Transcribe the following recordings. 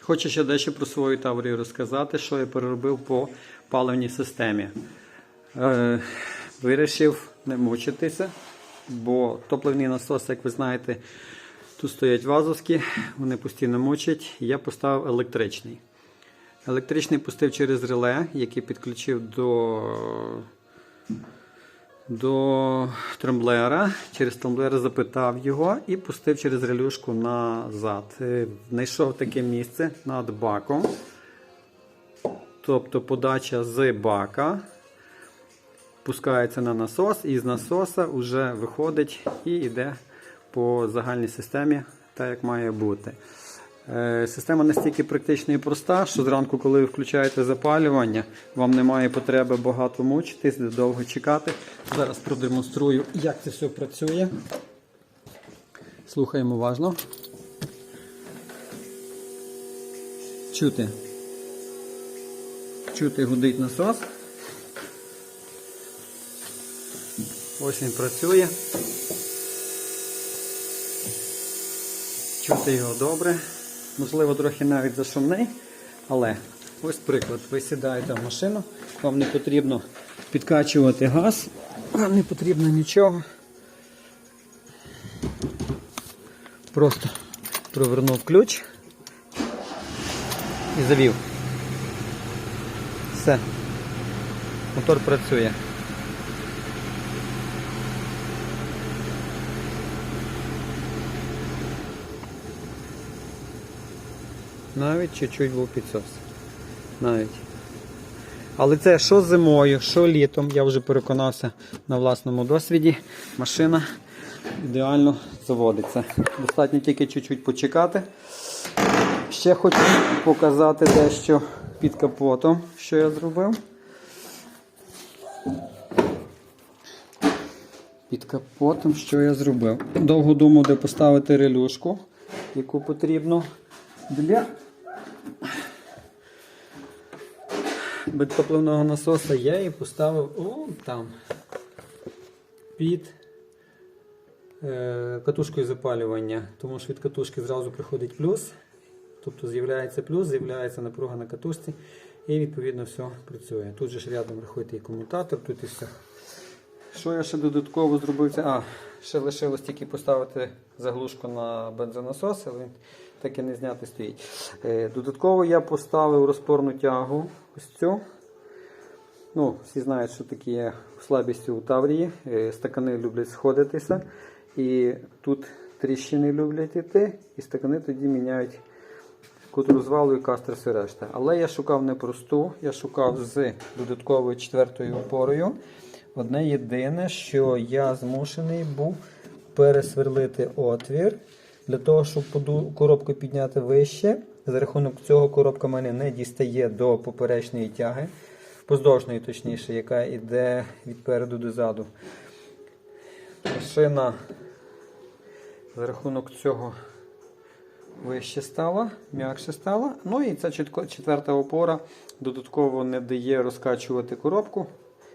Хочу ще дещо про свою Таврію розказати, що я переробив по паливній системі. Е, вирішив не мучитися, бо топливні насоси, як ви знаєте, тут стоять вазовські, вони постійно мучать. Я поставив електричний. Електричний пустив через реле, який підключив до, до трамблера. Через трамблер запитав його і пустив через релюшку назад. Е, Знайшов таке місце над баком. Тобто подача з бака пускається на насос, і з насоса вже виходить і йде по загальній системі, так як має бути. Е, Система настільки практична і проста, що зранку, коли ви включаєте запалювання, вам немає потреби багато мучитись, довго чекати. Зараз продемонструю, як це все працює. Слухаємо уважно. Чути. Чути гудить насос. Ось він працює. Чути його добре. Можливо, трохи навіть зашумний, але ось приклад. Ви сідаєте в машину, вам не потрібно підкачувати газ, вам не потрібно нічого. Просто провернув ключ і завів. Все. Мотор працює. Навіть чуть-чуть був підсос. Навіть. Але це що зимою, що літом, я вже переконався на власному досвіді. Машина ідеально заводиться. Достатньо тільки чуть-чуть почекати. Ще хочу показати дещо під капотом, що я зробив. Під капотом, що я зробив. Довго думав, де поставити релюшку, яку потрібно для безтопливного насоса я її поставив о, там під е, катушкою запалювання, тому що від катушки зразу приходить плюс. Тобто з'являється плюс, з'являється напруга на катушці і відповідно все працює. Тут же ж рядом рахуйте і комутатор, тут і все. Що я ще додатково зробив? А, ще лишилось тільки поставити заглушку на бензонасос, але він так і не знятий стоїть. Е, Додатково я поставив розпорну тягу ось цю. Ну, всі знають, що такі є слабістю у Таврії. Е, Стакани люблять сходитися. І тут тріщини люблять йти, і стакани тоді міняють кут розвалу і кастер все решта. Але я шукав не просту, я шукав з додатковою четвертою опорою. Одне єдине, що я змушений був пересверлити отвір для того, щоб коробку підняти вище. За рахунок цього коробка в мене не дістає до поперечної тяги, поздовжної, точніше, яка йде від переду до заду. Машина за рахунок цього вище стала, м'якше стала. Ну і ця четверта опора додатково не дає розкачувати коробку.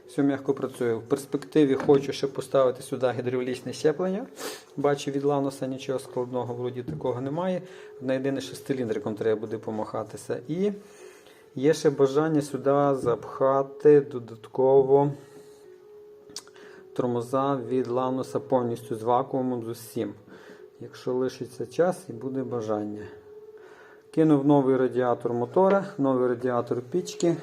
Все м'яко працює. В перспективі хочу ще поставити сюди гідравлічне щеплення. Бачу від Ланоса нічого складного, вроді такого немає. На єдине, що з циліндриком треба буде помахатися. І є ще бажання сюди запхати додатково тормоза від Ланоса повністю з вакуумом з усім. Якщо лишиться час і буде бажання. Кинув новий радіатор мотора, новий радіатор пічки,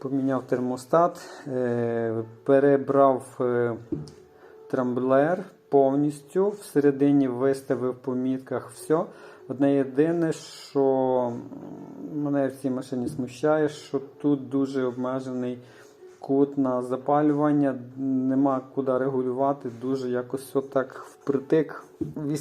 поміняв термостат, е, перебрав е, трамблер повністю, всередині виставив по мітках все. Одне єдине, що мене в цій машині смущає, що тут дуже обмежений кут на запалювання, нема куди регулювати, дуже якось отак впритик. 8